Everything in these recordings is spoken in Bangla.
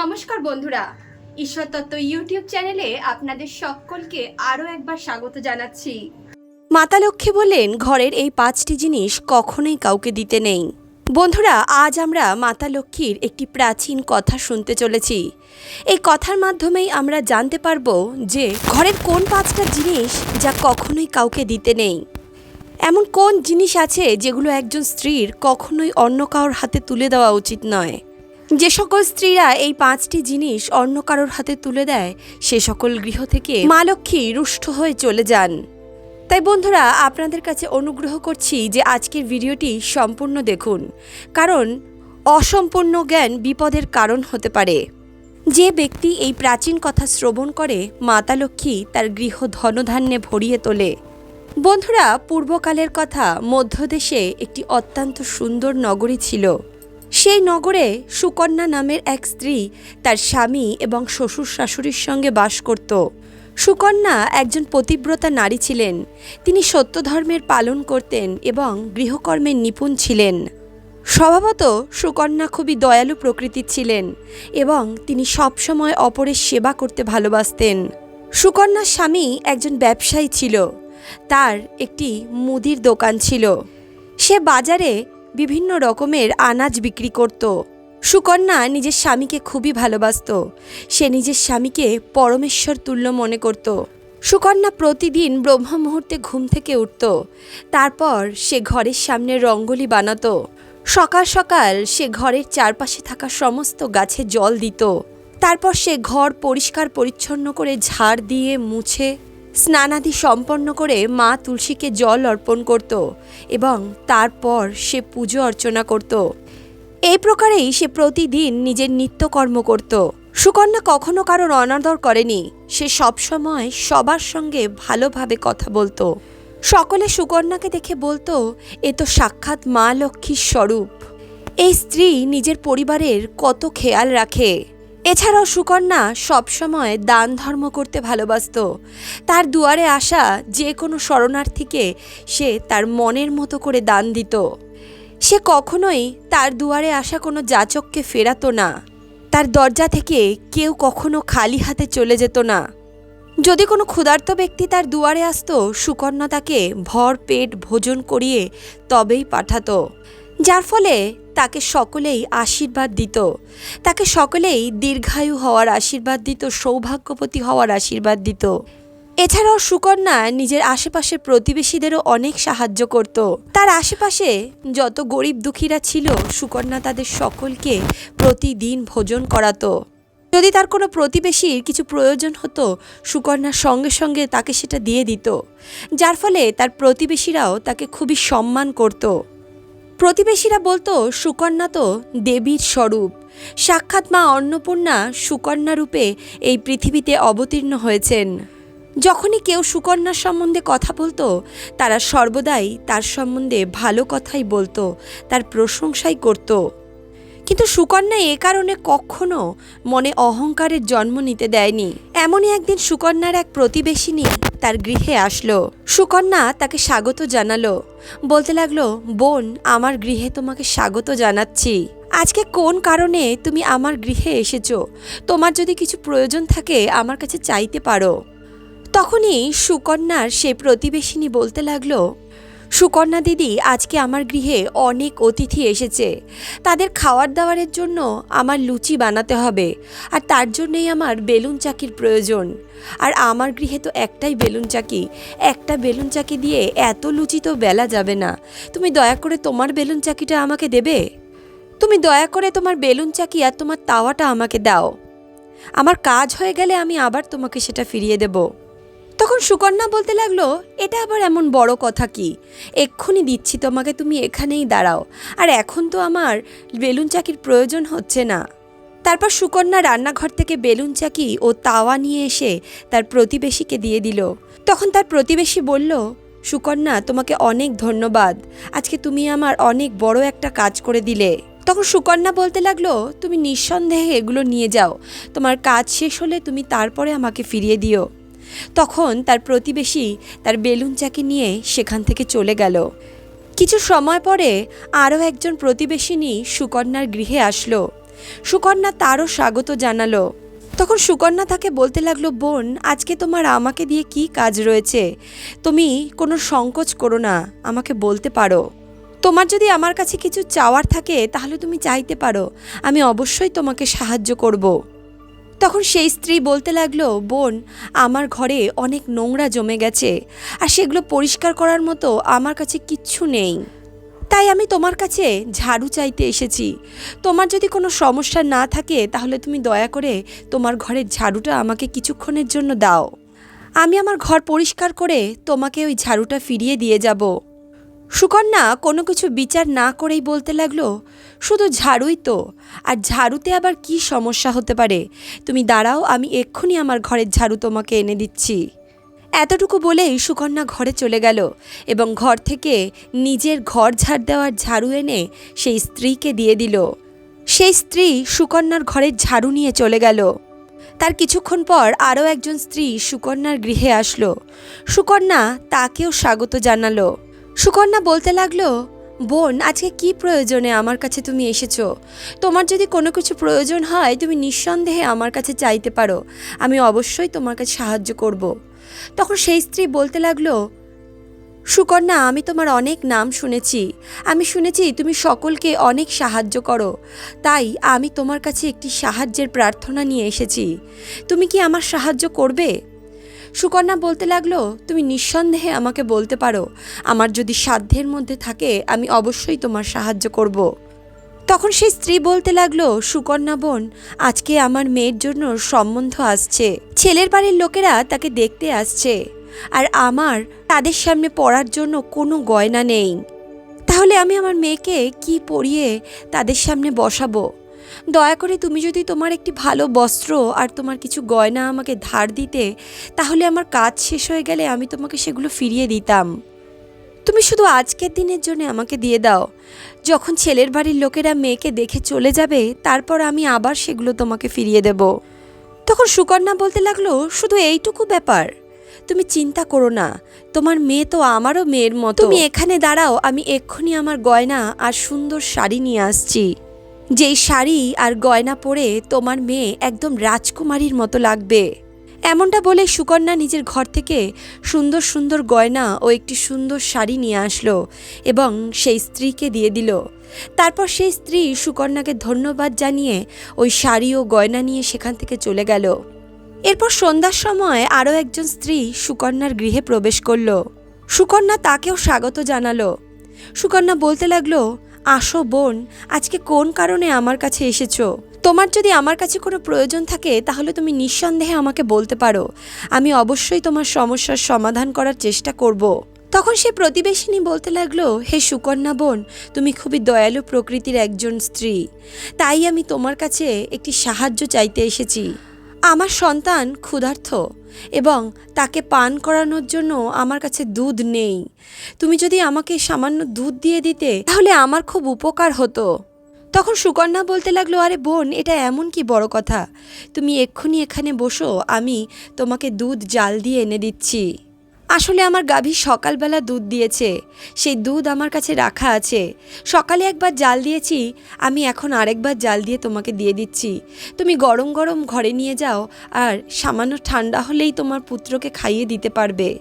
নমস্কার বন্ধুরা। ঈশ্বর তত্ত্ব ইউটিউব চ্যানেলে আপনাদের সকলকে আরও একবার স্বাগত জানাচ্ছি। মাতা লক্ষ্মী বললেন, ঘরের এই পাঁচটি জিনিস কখনোই কাউকে দিতে নেই। বন্ধুরা, আজ আমরা মাতা লক্ষ্মীর একটি প্রাচীন কথা শুনতে চলেছি। এই কথার মাধ্যমেই আমরা জানতে পারব যে ঘরের কোন পাঁচটা জিনিস যা কখনোই কাউকে দিতে নেই। এমন কোন জিনিস আছে যেগুলো একজন স্ত্রীর কখনোই অন্য কারোর হাতে তুলে দেওয়া উচিত নয়? যে সকল স্ত্রীরা এই পাঁচটি জিনিস অন্য কারোর হাতে তুলে দেয়, সে সকল গৃহ থেকে মা লক্ষ্মী রুষ্ট হয়ে চলে যান। তাই বন্ধুরা, আপনাদের কাছে অনুগ্রহ করছি যে আজকের ভিডিওটি সম্পূর্ণ দেখুন, কারণ অসম্পূর্ণ জ্ঞান বিপদের কারণ হতে পারে। যে ব্যক্তি এই প্রাচীন কথা শ্রবণ করে, মাতা লক্ষ্মী তার গৃহ ধনধান্যে ভরিয়ে তোলে। বন্ধুরা, পূর্বকালের কথা মধ্যদেশে একটি অত্যন্ত সুন্দর নগরী ছিল। সেই নগরে সুকন্যা নামের এক স্ত্রী তার স্বামী এবং শ্বশুর শাশুড়ির সঙ্গে বাস করত। সুকন্যা একজন পতিব্রতা নারী ছিলেন। তিনি সত্য ধর্মের পালন করতেন এবং গৃহকর্মের নিপুণ ছিলেন। স্বভাবত সুকন্যা খুবই দয়ালু প্রকৃতির ছিলেন এবং তিনি সবসময় অপরের সেবা করতে ভালোবাসতেন। সুকন্যার স্বামী একজন ব্যবসায়ী ছিল। তার একটি মুদির দোকান ছিল। সে বাজারে বিভিন্ন রকমের আনাজ বিক্রি করত। সুকন্যা নিজের স্বামীকে খুবই ভালোবাসত। সে নিজের স্বামীকে পরমেশ্বর তুল্য মনে করত। সুকন্যা প্রতিদিন ব্রহ্ম মুহূর্তে ঘুম থেকে উঠত। তারপর সে ঘরের সামনে রঙ্গোলি বানাতো। সকাল সকাল সে ঘরের চারপাশে থাকা সমস্ত গাছে জল দিত। তারপর সে ঘর পরিষ্কার পরিচ্ছন্ন করে ঝাড় দিয়ে মুছে স্নানাদি সম্পন্ন করে মা তুলসীকে জল অর্পণ করত এবং তারপর সে পুজো অর্চনা করত। এই প্রকারেই সে প্রতিদিন নিজের নিত্যকর্ম করত। সুকন্যা কখনো কারোর অনাদর করেনি। সে সবসময় সবার সঙ্গে ভালোভাবে কথা বলতো। সকলে সুকন্যাকে দেখে বলতো, এ তো সাক্ষাৎ মা লক্ষ্মীর স্বরূপ। এই স্ত্রী নিজের পরিবারের কত খেয়াল রাখে। এছাড়াও সুকন্যা সবসময় দান ধর্ম করতে ভালোবাসতো। তার দুয়ারে আসা যে কোনো শরণার্থীকে সে তার মনের মতো করে দান দিত। সে কখনোই তার দুয়ারে আসা কোনো যাচককে ফেরাতো না। তার দরজা থেকে কেউ কখনো খালি হাতে চলে যেত না। যদি কোনো ক্ষুধার্ত ব্যক্তি তার দুয়ারে আসতো, সুকন্যা তাকে ভর পেট ভোজন করিয়ে তবেই পাঠাতো। যার ফলে তাকে সকলেই আশীর্বাদ দিত। তাকে সকলেই দীর্ঘায়ু হওয়ার আশীর্বাদ দিত সৌভাগ্যপতি হওয়ার আশীর্বাদ দিত। এছাড়াও সুকন্যা নিজের আশেপাশের প্রতিবেশীদেরও অনেক সাহায্য করত। তার আশেপাশে যত গরিব দুঃখীরা ছিল, সুকন্যা তাদের সকলকে প্রতিদিন ভোজন করাতো। যদি তার কোনো প্রতিবেশীর কিছু প্রয়োজন হতো সুকন্যার সঙ্গে সঙ্গে তাকে সেটা দিয়ে দিত। যার ফলে তার প্রতিবেশীরাও তাকে খুবই সম্মান করত। প্রতিবেশীরা বলতো, সুকন্যা তো দেবীর স্বরূপ। সাক্ষাৎ মা অন্নপূর্ণা সুকন্যা রূপে এই পৃথিবীতে অবতীর্ণ হয়েছেন। যখনই কেউ সুকন্যার সম্বন্ধে কথা বলতো, তারা সর্বদাই তার সম্বন্ধে ভালো কথাই বলতো, তার প্রশংসাই করতো। কিন্তু সুকন্যা এ কারণে কখনো মনে অহংকারের জন্ম নিতে দেয়নি। এমনই একদিন সুকন্যার এক প্রতিবেশিনী তার গৃহে আসলো। সুকন্যা তাকে স্বাগত জানালো। বলতে লাগল, বোন, আমার গৃহে তোমাকে স্বাগত জানাচ্ছি। আজকে কোন কারণে তুমি আমার গৃহে এসেছ? তোমার যদি কিছু প্রয়োজন থাকে আমার কাছে চাইতে পারো। তখনই সুকন্যার সে প্রতিবেশিনী বলতে লাগল সুকন্যা দিদি আজকে আমার গৃহে অনেক অতিথি এসেছে। তাদের খাওয়ার দাওয়ারের জন্য আমার লুচি বানাতে হবে আর তার জন্যই আমার বেলুন চাকির প্রয়োজন। আর আমার গৃহে তো একটাই বেলুন চাকি। একটা বেলুন চাকি দিয়ে এত লুচি তো বেলা যাবে না। তুমি দয়া করে তোমার বেলুন চাকিটা আমাকে দেবে? তুমি দয়া করে তোমার বেলুন চাকি আর তোমার তাওয়াটা আমাকে দাও। আমার কাজ হয়ে গেলে আমি আবার তোমাকে সেটা ফিরিয়ে দেবো। তখন সুকন্যা বলতে লাগল, এটা আবার এমন বড় কথা কি? এক্ষুনি দিচ্ছি তোমাকে, তুমি এখানেই দাঁড়াও। আর এখন তো আমার বেলুন চাকির প্রয়োজন হচ্ছে না। তারপর সুকন্যা রান্নাঘর থেকে বেলুন চাকি ও তাওয়া নিয়ে এসে তার প্রতিবেশীকে দিয়ে দিল। তখন তার প্রতিবেশী বলল, সুকন্যা, তোমাকে অনেক ধন্যবাদ। আজকে তুমি আমার অনেক বড় একটা কাজ করে দিলে। তখন সুকন্যা বলতে লাগল, তুমি নিঃসন্দেহে এগুলো নিয়ে যাও। তোমার কাজ শেষ হলে তুমি তারপরে আমাকে ফিরিয়ে দিও। তখন তার প্রতিবেশী তার বেলুন চাকি নিয়ে সেখান থেকে চলে গেল। কিছু সময় পরে আরও একজন প্রতিবেশিনী সুকন্যার গৃহে আসলো। সুকন্যা তারও স্বাগত জানালো। তখন সুকন্যা তাকে বলতে লাগল, বোন, আজকে তোমার আমাকে দিয়ে কি কাজ রয়েছে? তুমি কোনো সংকোচ করো না, আমাকে বলতে পারো। তোমার যদি আমার কাছে কিছু চাওয়ার থাকে, তাহলে তুমি চাইতে পারো। আমি অবশ্যই তোমাকে সাহায্য করব। তখন সেই স্ত্রী বলতে লাগল, বোন, আমার ঘরে অনেক নোংরা জমে গেছে আর সেগুলো পরিষ্কার করার মতো আমার কাছে কিচ্ছু নেই। তাই আমি তোমার কাছে ঝাড়ু চাইতে এসেছি। তোমার যদি কোনো সমস্যা না থাকে তাহলে তুমি দয়া করে তোমার ঘরের ঝাড়ুটা আমাকে কিছুক্ষণের জন্য দাও। আমি আমার ঘর পরিষ্কার করে তোমাকে ওই ঝাড়ুটা ফিরিয়ে দিয়ে যাব। সুকন্যা কোনো কিছু বিচার না করেই বলতে লাগল, শুধু ঝাড়ুই তো, আর ঝাড়ুতে আবার কি সমস্যা হতে পারে? তুমি দাঁড়াও, আমি এক্ষুনি আমার ঘরের ঝাড়ু তোমাকে এনে দিচ্ছি। এতটুকু বলেই সুকন্যা ঘরে চলে গেল এবং ঘর থেকে নিজের ঘর ঝাড় দেওয়ার ঝাড়ু এনে সেই স্ত্রীকে দিয়ে দিল। সেই স্ত্রী সুকন্যার ঘরের ঝাড়ু নিয়ে চলে গেল। তার কিছুক্ষণ পর আরও একজন স্ত্রী সুকন্যার গৃহে আসলো। সুকন্যা তাকেও স্বাগত জানালো। সুকন্যা বলতে লাগল, বোন, আজকে কি প্রয়োজনে আমার কাছে তুমি এসেছ? তোমার যদি কোনো কিছু প্রয়োজন হয়, তুমি নিঃসন্দেহে আমার কাছে চাইতে পারো। আমি অবশ্যই তোমার কাছে সাহায্য করব। তখন সেই স্ত্রী বলতে লাগল, সুকন্যা, আমি তোমার অনেক নাম শুনেছি। আমি শুনেছি তুমি সকলকে অনেক সাহায্য করো। তাই আমি তোমার কাছে একটি সাহায্যের প্রার্থনা নিয়ে এসেছি। তুমি কি আমার সাহায্য করবে? সুকন্যা বলতে লাগল, তুমি নিঃসন্দেহে আমাকে বলতে পারো। আমার যদি সাধ্যের মধ্যে থাকে, আমি অবশ্যই তোমার সাহায্য করব। তখন সেই স্ত্রী বলতে লাগল, সুকন্যা বোন, আজকে আমার মেয়ের জন্য সম্বন্ধ আসছে। ছেলের বাড়ির লোকেরা তাকে দেখতে আসছে। আর আমার, তাদের সামনে পড়ার জন্য কোনো গয়না নেই। তাহলে আমি আমার মেয়েকে কি পরিয়ে তাদের সামনে বসাবো? দয়া করে তুমি যদি তোমার একটি ভালো বস্ত্র আর তোমার কিছু গয়না আমাকে ধার দিতে, তাহলে আমার কাজ শেষ হয়ে গেলে আমি তোমাকে সেগুলো ফিরিয়ে দিতাম। তুমি শুধু আজকের দিনের জন্য আমাকে দিয়ে দাও। যখন ছেলের বাড়ির লোকেরা মেয়েকে দেখে চলে যাবে, তারপর আমি আবার সেগুলো তোমাকে ফিরিয়ে দেব। তখন সুকন্যা বলতে লাগল, শুধু এইটুকু ব্যাপার। তুমি চিন্তা করো না। তোমার মেয়ে তো আমারও মেয়ের মতো। তুমি এখানে দাঁড়াও, আমি এক্ষুনি আমার গয়না আর সুন্দর শাড়ি নিয়ে আসছি। যেই শাড়ি আর গয়না পরে তোমার মেয়ে একদম রাজকুমারীর মতো লাগবে। এমনটা বলে সুকন্যা নিজের ঘর থেকে সুন্দর সুন্দর গয়না ও একটি সুন্দর শাড়ি নিয়ে আসলো এবং সেই স্ত্রীকে দিয়ে দিল। তারপর সেই স্ত্রী সুকন্যাকে ধন্যবাদ জানিয়ে ওই শাড়ি ও গয়না নিয়ে সেখান থেকে চলে গেল। এরপর সন্ধ্যার সময় আরও একজন স্ত্রী সুকন্যার গৃহে প্রবেশ করল। সুকন্যা তাকেও স্বাগত জানালো। সুকন্যা বলতে লাগল আসো বোন, আজকে কোন কারণে আমার কাছে এসেছ? তোমার যদি আমার কাছে কোনো প্রয়োজন থাকে, তাহলে তুমি নিঃসন্দেহে আমাকে বলতে পারো। আমি অবশ্যই তোমার সমস্যার সমাধান করার চেষ্টা করব। তখন সে প্রতিবেশিনী বলতে লাগল, হে সুকন্যা বোন, তুমি খুবই দয়ালু প্রকৃতির একজন স্ত্রী। তাই আমি তোমার কাছে একটি সাহায্য চাইতে এসেছি। আমার সন্তান ক্ষুধার্থ এবং তাকে পান করানোর জন্য আমার কাছে দুধ নেই। তুমি যদি আমাকে সামান্য দুধ দিয়ে দিতে, তাহলে আমার খুব উপকার হতো। তখন সুকন্যা বলতে লাগল, আরে বোন, এটা এমন কি বড় কথা? তুমি এক্ষুনি এখানে বসো, আমি তোমাকে দুধ জাল দিয়ে এনে দিচ্ছি। আসলে আমার গাভী সকালবেলা দুধ দিয়েছে। সেই দুধ আমার কাছে রাখা আছে। সকালে একবার জাল দিয়েছি, আমি এখন আরেকবার জাল দিয়ে তোমাকে দিয়ে দিচ্ছি। তুমি গরম গরম ঘরে নিয়ে যাও, আর সামান্য ঠান্ডা হলেই তোমার পুত্রকে খাইয়ে দিতে পারবে।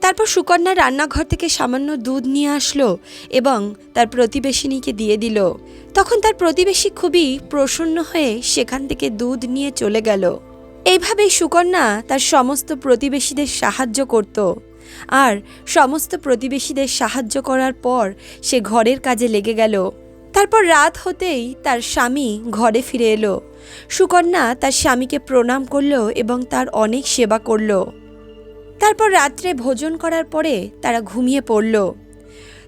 তারপর সুকন্যা রান্নাঘর থেকে সামান্য দুধ নিয়ে আসলো এবং তার প্রতিবেশিনীকে দিয়ে দিল। তখন তার প্রতিবেশী খুবই প্রসন্ন হয়ে সেখান থেকে দুধ নিয়ে চলে গেল। এইভাবেই সুকন্যা তার সমস্ত প্রতিবেশীদের সাহায্য করত। আর সমস্ত প্রতিবেশীদের সাহায্য করার পর সে ঘরের কাজে লেগে গেল। তারপর রাত হতেই তার স্বামী ঘরে ফিরে এলো। সুকন্যা তার স্বামীকে প্রণাম করল এবং তার অনেক সেবা করল। তারপর রাত্রে ভোজন করার পরে তারা ঘুমিয়ে পড়ল।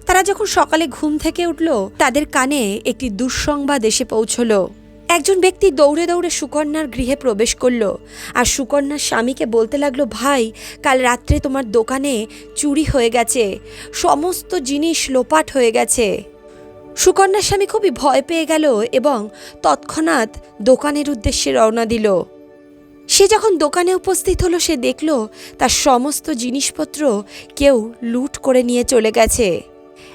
তারা যখন সকালে ঘুম থেকে উঠল, তাদের কানে একটি দুঃসংবাদ এসে পৌঁছলো। একজন ব্যক্তি দৌড়ে দৌড়ে সুকন্যার গৃহে প্রবেশ করল আর সুকন্যার স্বামীকে বলতে লাগল, ভাই, কাল রাত্রে তোমার দোকানে চুরি হয়ে গেছে। সমস্ত জিনিস লোপাট হয়ে গেছে। সুকন্যার স্বামী খুবই ভয় পেয়ে গেল এবং তৎক্ষণাৎ দোকানের উদ্দেশ্যে রওনা দিল। সে যখন দোকানে উপস্থিত হলো, সে দেখল তার সমস্ত জিনিসপত্র কেউ লুট করে নিয়ে চলে গেছে।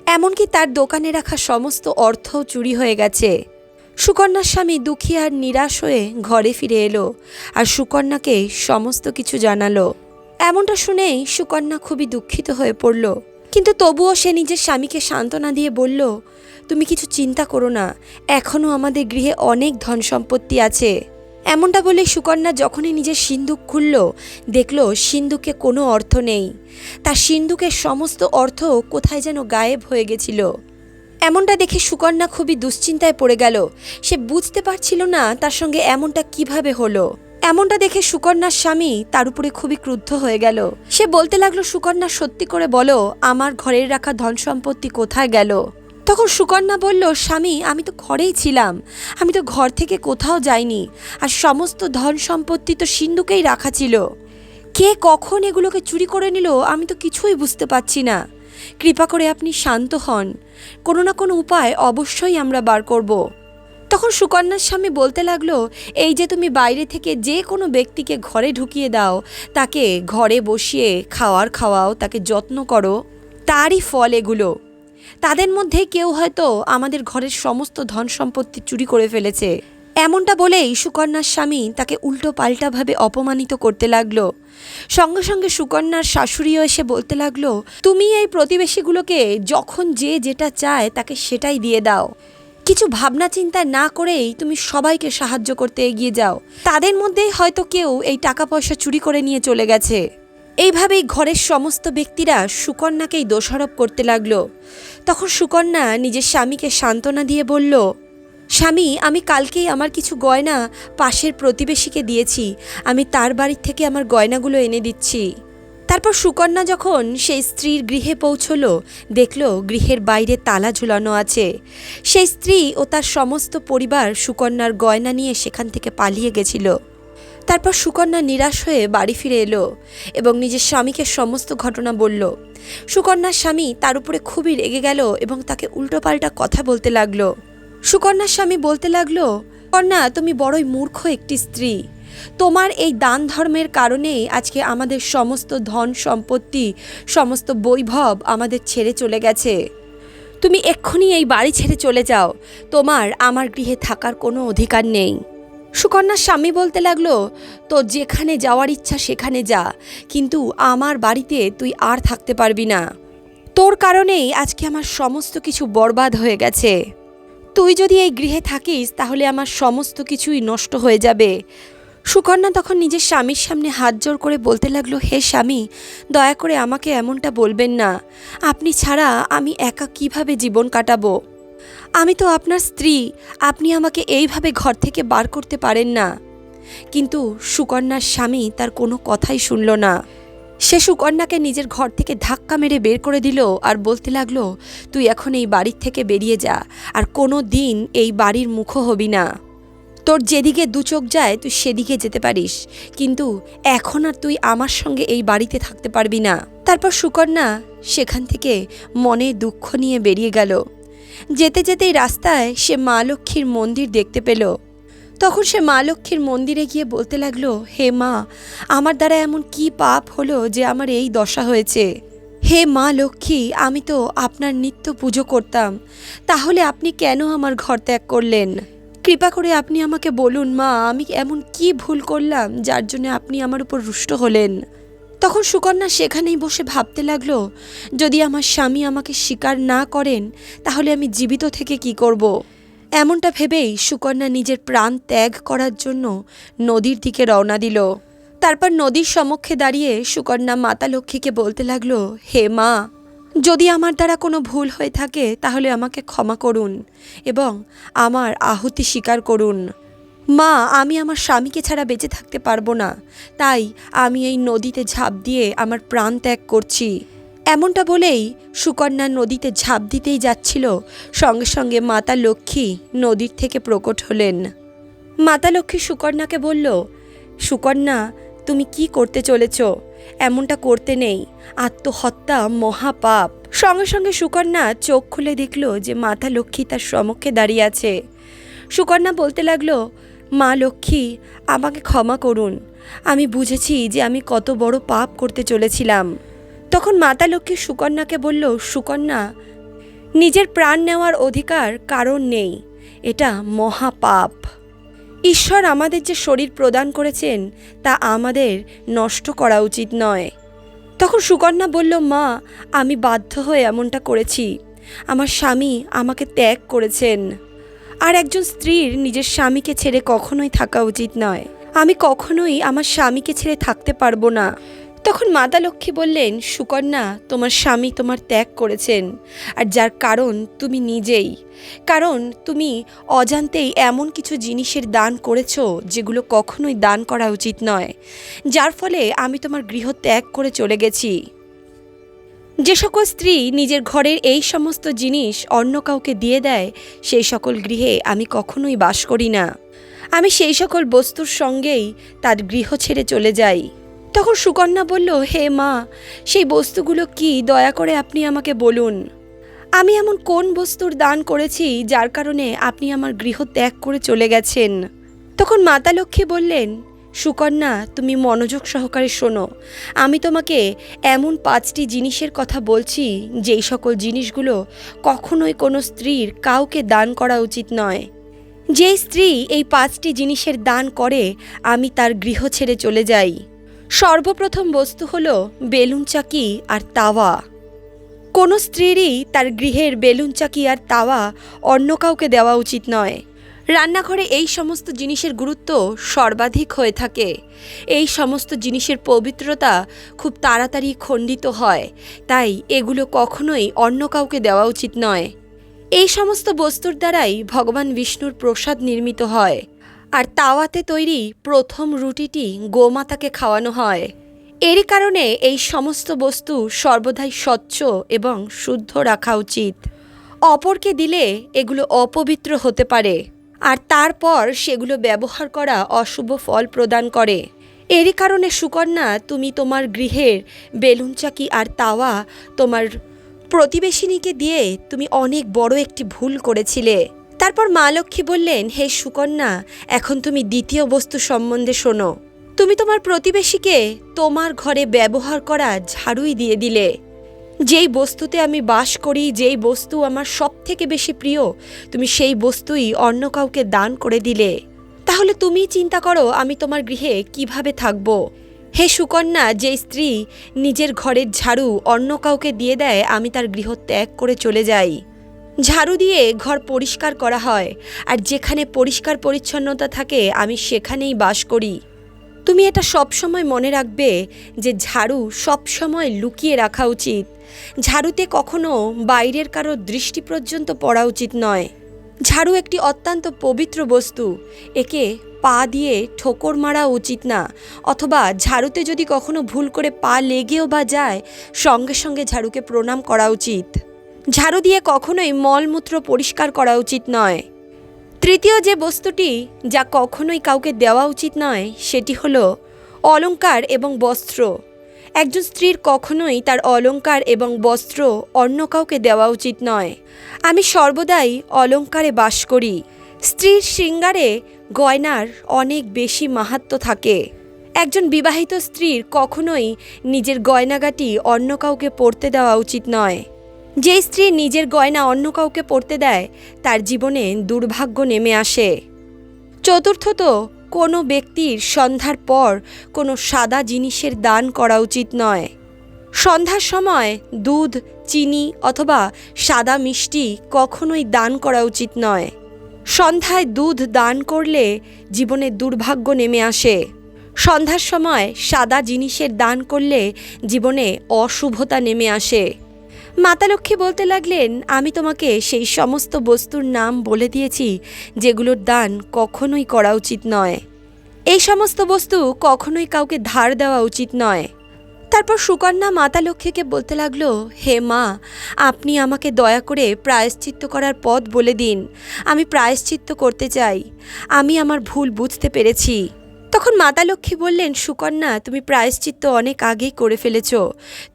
এমনকি তার দোকানে রাখা সমস্ত অর্থও চুরি হয়ে গেছে। সুকন্যার স্বামী দুঃখী আর নিরাশ হয়ে ঘরে ফিরে এলো আর সুকন্যাকে সমস্ত কিছু জানালো। এমনটা শুনেই সুকন্যা খুবই দুঃখিত হয়ে পড়ল। কিন্তু তবুও সে নিজের স্বামীকে সান্ত্বনা দিয়ে বলল, তুমি কিছু চিন্তা করো না এখনও আমাদের গৃহে অনেক ধন সম্পত্তি আছে। এমনটা বলে সুকন্যা যখনই নিজের সিন্ধুক খুলল, দেখল সিন্ধুকে কোনো অর্থ নেই। তার সিন্ধুকের সমস্ত অর্থ কোথায় যেন গায়েব হয়ে গেছিল। এমনটা দেখে সুকন্যা খুবই দুশ্চিন্তায় পড়ে গেল। সে বুঝতে পারছিল না তার সঙ্গে এমনটা কীভাবে হলো। এমনটা দেখে সুকন্যার স্বামী তার উপরে খুবই ক্রুদ্ধ হয়ে গেল। সে বলতে লাগল, সুকন্যা, সত্যি করে বলো, আমার ঘরের রাখা ধন সম্পত্তি কোথায় গেল? তখন সুকন্যা বলল, স্বামী, আমি তো ঘরেই ছিলাম। আমি তো ঘর থেকে কোথাও যাইনি। আর সমস্ত ধন সম্পত্তি তো সিন্ধুকেই রাখা ছিল। কে কখন এগুলোকে চুরি করে নিল আমি তো কিছুই বুঝতে পারছি না। কৃপা করে আপনি শান্ত হন। কোনো না কোনো উপায় অবশ্যই আমরা বার করব। তখন সুকন্যার স্বামী বলতে লাগল, এই যে তুমি বাইরে থেকে যে কোনো ব্যক্তিকে ঘরে ঢুকিয়ে দাও, তাকে ঘরে বসিয়ে খাওয়ার খাওয়াও, তাকে যত্ন করো, তারই ফল এগুলো। তাদের মধ্যে কেউ হয়তো আমাদের ঘরের সমস্ত ধন সম্পত্তি চুরি করে ফেলেছে। এমনটা বলেই সুকন্যার স্বামী তাকে উল্টো পাল্টাভাবে অপমানিত করতে লাগল। সঙ্গে সঙ্গে সুকন্যার শাশুড়িও এসে বলতে লাগল, তুমি এই প্রতিবেশীগুলোকে যখন যে যেটা চায় তাকে সেটাই দিয়ে দাও। কিছু ভাবনা চিন্তা না করেই তুমি সবাইকে সাহায্য করতে এগিয়ে যাও। তাদের মধ্যেই হয়তো কেউ এই টাকা পয়সা চুরি করে নিয়ে চলে গেছে। এইভাবেই ঘরের সমস্ত ব্যক্তিরা সুকন্যাকেই দোষারোপ করতে লাগল। তখন সুকন্যা নিজের স্বামীকে সান্ত্বনা দিয়ে বলল স্বামী, আমি কালকেই আমার কিছু গয়না পাশের প্রতিবেশীকে দিয়েছি। আমি তার বাড়ির থেকে আমার গয়নাগুলো এনে দিচ্ছি। তারপর সুকন্যা যখন সেই স্ত্রীর গৃহে পৌঁছলো, দেখল গৃহের বাইরে তালা ঝুলানো আছে। সেই স্ত্রী ও তার সমস্ত পরিবার সুকন্যার গয়না নিয়ে সেখান থেকে পালিয়ে গেছিল। তারপর সুকন্যা নিরাশ হয়ে বাড়ি ফিরে এলো এবং নিজের স্বামীকে সমস্ত ঘটনা বলল। সুকন্যার স্বামী তার উপরে খুবই রেগে গেল এবং তাকে উল্টোপাল্টা কথা বলতে লাগল। সুকন্যার স্বামী বলতে লাগল, কন্যা, তুমি বড়ই মূর্খ একটি স্ত্রী। তোমার এই দান ধর্মের কারণেই আজকে আমাদের সমস্ত ধন সম্পত্তি, সমস্ত বৈভব আমাদের ছেড়ে চলে গেছে। তুমি এক্ষুনি এই বাড়ি ছেড়ে চলে যাও। তোমার আমার গৃহে থাকার কোনো অধিকার নেই। সুকন্যার স্বামী বলতে লাগল, তো যেখানে যাওয়ার ইচ্ছা সেখানে যা, কিন্তু আমার বাড়িতে তুই আর থাকতে পারবি না। তোর কারণেই আজকে আমার সমস্ত কিছু বরবাদ হয়ে গেছে। তুই যদি এই গৃহে থাকিস, তাহলে আমার সমস্ত কিছুই নষ্ট হয়ে যাবে। সুকন্যা তখন নিজের স্বামীর সামনে হাত জোর করে বলতে লাগল, হে স্বামী, দয়া করে আমাকে এমনটা বলবেন না। আপনি ছাড়া আমি একা কীভাবে জীবন কাটাবো? আমি তো আপনার স্ত্রী, আপনি আমাকে এইভাবে ঘর থেকে বার করতে পারেন না। কিন্তু সুকন্যার স্বামী তার কোনো কথাই শুনল না। সে সুকন্যাকে নিজের ঘর থেকে ধাক্কা মেরে বের করে দিল আর বলতে লাগল, তুই এখন এই বাড়ির থেকে বেরিয়ে যা, আর কোনো দিন এই বাড়ির মুখো হবি না। তোর যেদিকে দু চোখ যায়, তুই সেদিকে যেতে পারিস। কিন্তু এখন আর তুই আমার সঙ্গে এই বাড়িতে থাকতে পারবি না। তারপর সুকন্যা সেখান থেকে মনে দুঃখ নিয়ে বেরিয়ে গেল। যেতে যেতেই রাস্তায় সে মা লক্ষ্মীর মন্দির দেখতে পেল। তখন সে মা লক্ষ্মীর মন্দিরে গিয়ে বলতে লাগল, হে মা, আমার দ্বারা এমন কি পাপ হলো যে আমার এই দশা হয়েছে? হে মা লক্ষ্মী, আমি তো আপনার নিত্য পুজো করতাম, তাহলে আপনি কেন আমার ঘর ত্যাগ করলেন? কৃপা করে আপনি আমাকে বলুন মা, আমি এমন কি ভুল করলাম যার জন্য আপনি আমার উপর রুষ্ট হলেন? তখন সুকন্যা সেখানেই বসে ভাবতে লাগল, যদি আমার স্বামী আমাকে স্বীকার না করেন, তাহলে আমি জীবিত থেকে কি করব। এমনটা ভেবেই সুকন্যা নিজের প্রাণ ত্যাগ করার জন্য নদীর দিকে রওনা দিল। তারপর নদীর সমক্ষে দাঁড়িয়ে সুকন্যা মাতা লক্ষ্মীকে বলতে লাগল, হে মা, যদি আমার দ্বারা কোনো ভুল হয়ে থাকে তাহলে আমাকে ক্ষমা করুন এবং আমার আহুতি স্বীকার করুন। মা, আমি আমার স্বামীকে ছাড়া বেঁচে থাকতে পারব না। তাই আমি এই নদীতে ঝাঁপ দিয়ে আমার প্রাণ ত্যাগ করছি। এমনটা বলেই সুকন্যা নদীতে ঝাঁপ দিতেই যাচ্ছিল। সঙ্গে সঙ্গে মাতা লক্ষ্মী নদীর থেকে প্রকট হলেন। মাতা লক্ষ্মী সুকন্যাকে বলল, সুকন্যা, তুমি কি করতে চলেছ? এমনটা করতে নেই। আত্মহত্যা মহাপাপ। সঙ্গে সঙ্গে সুকন্যা চোখ খুলে দেখল যে মাতা লক্ষ্মী তার সমক্ষে দাঁড়িয়ে আছে। সুকন্যা বলতে লাগল, মা লক্ষ্মী, আমাকে ক্ষমা করুন। আমি বুঝেছি যে আমি কত বড় পাপ করতে চলেছিলাম। তখন মাতা লক্ষ্মী সুকন্যাকে বলল, সুকন্যা, নিজের প্রাণ নেওয়ার অধিকার কারণ নেই। এটা মহাপাপ। ঈশ্বর আমাদের যে শরীর প্রদান করেছেন, তা আমাদের নষ্ট করা উচিত নয়। তখন সুকন্যা বলল, মা, আমি বাধ্য হয়ে এমনটা করেছি। আমার স্বামী আমাকে ত্যাগ করেছেন। আর একজন স্ত্রীর নিজের স্বামীকে ছেড়ে কখনোই থাকা উচিত নয়। আমি কখনোই আমার স্বামীকে ছেড়ে থাকতে পারব না। তখন মাতা লক্ষ্মী বললেন, সুকন্যা, তোমার স্বামী তোমার ত্যাগ করেছেন, আর যার কারণ তুমি নিজেই। কারণ তুমি অজান্তেই এমন কিছু জিনিসের দান করেছ, যেগুলো কখনোই দান করা উচিত নয়। যার ফলে আমি তোমার গৃহ ত্যাগ করে চলে গেছি। যে সকল স্ত্রী নিজের ঘরের এই সমস্ত জিনিস অন্য কাউকে দিয়ে দেয়, সেই সকল গৃহে আমি কখনোই বাস করি না। আমি সেই সকল বস্তুর সঙ্গেই তার গৃহ ছেড়ে চলে যাই। তখন সুকন্যা বলল, হে মা, সেই বস্তুগুলো কি? দয়া করে আপনি আমাকে বলুন। আমি এমন কোন বস্তুর দান করেছি যার কারণে আপনি আমার গৃহ ত্যাগ করে চলে গেছেন? তখন মাতা লক্ষ্মী বললেন, সুকন্যা, তুমি মনোযোগ সহকারে শোনো। আমি তোমাকে এমন পাঁচটি জিনিসের কথা বলছি, যেই সকল জিনিসগুলো কখনোই কোনো স্ত্রীর কাউকে দান করা উচিত নয়। যেই স্ত্রী এই পাঁচটি জিনিসের দান করে, আমি তার গৃহ ছেড়ে চলে যাই। সর্বপ্রথম বস্তু হল বেলুন চাকি আর তাওয়া। কোনো স্ত্রীরই তার গৃহের বেলুন চাকি আর তাওয়া অন্য কাউকে দেওয়া উচিত নয়। রান্নাঘরে এই সমস্ত জিনিসের গুরুত্ব সর্বাধিক হয়ে থাকে। এই সমস্ত জিনিসের পবিত্রতা খুব তাড়াতাড়ি খণ্ডিত হয়, তাই এগুলো কখনোই অন্য কাউকে দেওয়া উচিত নয়। এই সমস্ত বস্তুর দ্বারাই ভগবান বিষ্ণুর প্রসাদ নির্মিত হয়। আর তাওয়াতে তৈরি প্রথম রুটিটি গোমাতাকে খাওয়ানো হয়। এরই কারণে এই সমস্ত বস্তু সর্বদাই স্বচ্ছ এবং শুদ্ধ রাখা উচিত। অপরকে দিলে এগুলো অপবিত্র হতে পারে। আর তারপর সেগুলো ব্যবহার করা অশুভ ফল প্রদান করে। এরই কারণে, সুকন্যা, তুমি তোমার গৃহের বেলুন চাকি আর তাওয়া তোমার প্রতিবেশিনীকে দিয়ে তুমি অনেক বড় একটি ভুল করেছিলে। তারপর মা লক্ষ্মী বললেন, হে সুকন্যা, এখন তুমি দ্বিতীয় বস্তু সম্বন্ধে শোনো। তুমি তোমার প্রতিবেশীকে তোমার ঘরে ব্যবহার করা ঝাড়ুই দিয়ে দিলে। যেই বস্তুতে আমি বাস করি, যেই বস্তু আমার সব থেকে বেশি প্রিয়, তুমি সেই বস্তুই অন্য কাউকে দান করে দিলে। তাহলে তুমি চিন্তা করো, আমি তোমার গৃহে কীভাবে থাকব? হে সুকন্যা যে স্ত্রী নিজের ঘরের ঝাড়ু অন্য কাউকে দিয়ে দেয়, আমি তার গৃহ ত্যাগ করে চলে যাই। ঝাড়ু দিয়ে ঘর পরিষ্কার করা হয়, আর যেখানে পরিষ্কার পরিচ্ছন্নতা থাকে, আমি সেখানেই বাস করি। তুমি এটা সবসময় মনে রাখবে যে ঝাড়ু সবসময় লুকিয়ে রাখা উচিত। ঝাড়ুতে কখনো বাইরের কারও দৃষ্টি পর্যন্ত পড়া উচিত নয়। ঝাড়ু একটি অত্যন্ত পবিত্র বস্তু, একে পা দিয়ে ঠোকর মারা উচিত না, অথবা ঝাড়ুতে যদি কখনো ভুল করে পা লেগেও বা যায়, সঙ্গে সঙ্গে ঝাড়ুকে প্রণাম করা উচিত। ঝাড়ু দিয়ে কখনোই মলমূত্র পরিষ্কার করা উচিত নয়। তৃতীয় যে বস্তুটি যা কখনোই কাউকে দেওয়া উচিত নয়, সেটি হলো অলঙ্কার এবং বস্ত্র। একজন স্ত্রীর কখনোই তার অলঙ্কার এবং বস্ত্র অন্য কাউকে দেওয়া উচিত নয়। আমি সর্বদাই অলঙ্কারে বাস করি। স্ত্রীর শৃঙ্গারে গয়নার অনেক বেশি মাহাত্ম থাকে। একজন বিবাহিত স্ত্রীর কখনোই নিজের গয়নাগাটি অন্য কাউকে পরতে দেওয়া উচিত নয়। যে স্ত্রী নিজের গয়না অন্য কাউকে পরতে দেয়, তার জীবনে দুর্ভাগ্য নেমে আসে। চতুর্থত কোনো ব্যক্তির সন্ধ্যার পর কোনো সাদা জিনিসের দান করা উচিত নয়। সন্ধ্যার সময় দুধ, চিনি অথবা সাদা মিষ্টি কখনোই দান করা উচিত নয়। সন্ধ্যায় দুধ দান করলে জীবনে দুর্ভাগ্য নেমে আসে। সন্ধ্যার সময় সাদা জিনিসের দান করলে জীবনে অশুভতা নেমে আসে। মাতা লক্ষ্মী বলতে লাগলেন, আমি তোমাকে সেই সমস্ত বস্তুর নাম বলে দিয়েছি, যেগুলোর দান কখনোই করা উচিত নয়। এই সমস্ত বস্তু কখনোই কাউকে ধার দেওয়া উচিত নয়। তারপর সুকন্যা মাতা লক্ষ্মীকে বলতে লাগল, হে মা, আপনি আমাকে দয়া করে প্রায়শ্চিত্ত করার পথ বলে দিন। আমি প্রায়শ্চিত্ত করতে চাই। আমি আমার ভুল বুঝতে পেরেছি। তখন মাতা লক্ষ্মী বললেন, সুকন্যা, তুমি প্রায়শ্চিত্ত অনেক আগেই করে ফেলেছ।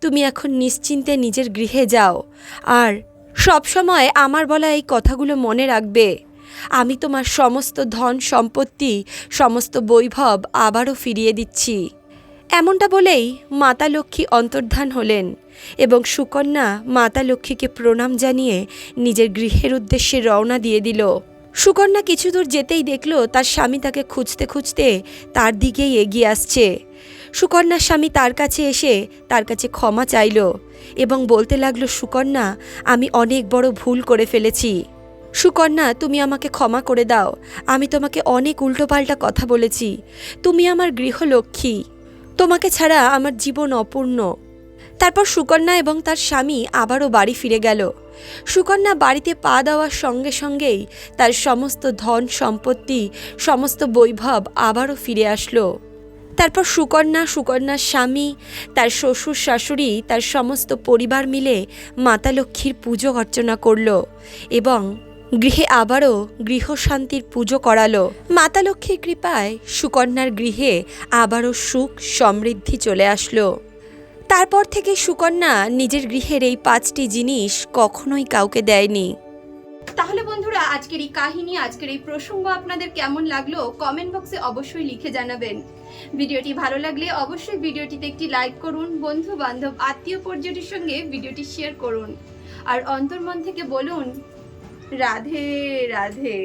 তুমি এখন নিশ্চিন্তে নিজের গৃহে যাও। আর সবসময় আমার বলা এই কথাগুলো মনে রাখবে। আমি তোমার সমস্ত ধন সম্পত্তি, সমস্ত বৈভব আবারও ফিরিয়ে দিচ্ছি। এমনটা বলেই মাতা লক্ষ্মী অন্তর্ধান হলেন এবং সুকন্যা মাতা লক্ষ্মীকে প্রণাম জানিয়ে নিজের গৃহের উদ্দেশ্যে রওনা দিয়ে দিল। সুকন্যা কিছু দূর যেতেই দেখল তার স্বামী তাকে খুঁজতে খুঁজতে তার দিকেই এগিয়ে আসছে। সুকন্যার স্বামী তার কাছে এসে তার কাছে ক্ষমা চাইল এবং বলতে লাগল, সুকন্যা, আমি অনেক বড় ভুল করে ফেলেছি। সুকন্যা, তুমি আমাকে ক্ষমা করে দাও। আমি তোমাকে অনেক উল্টোপাল্টা কথা বলেছি। তুমি আমার গৃহলক্ষ্মী। তোমাকে ছাড়া আমার জীবন অপূর্ণ। তারপর সুকন্যা এবং তার স্বামী আবারও বাড়ি ফিরে গেল। সুকন্যা বাড়িতে পা দেওয়ার সঙ্গে সঙ্গেই তার সমস্ত ধন সম্পত্তি, সমস্ত বৈভব আবারও ফিরে আসলো। তারপর সুকন্যা, সুকন্যার স্বামী, তার শ্বশুর, শাশুড়ি, তার সমস্ত পরিবার মিলে মাতা লক্ষ্মীর পুজো অর্চনা করল এবং গৃহে আবারও গৃহশান্তির পুজো করালো। মাতা লক্ষ্মীর কৃপায় সুকন্যার গৃহে আবারও সুখ সমৃদ্ধি চলে আসলো। তারপর থেকে সুকন্যা নিজের গৃহের এই পাঁচটি জিনিস কখনোই কাউকে দেয়নি। তাহলে বন্ধুরা, আজকের এই কাহিনী, আজকের এই প্রসঙ্গ আপনাদের কেমন লাগল কমেন্ট বক্সে অবশ্যই লিখে জানাবেন। ভিডিওটি ভালো লাগলে অবশ্যই ভিডিওটিতে একটি লাইক করুন বন্ধু বান্ধব আত্মীয় পর্যটির সঙ্গে ভিডিওটি শেয়ার করুন। আর অন্তর্মন থেকে বলুন, রাধে রাধে।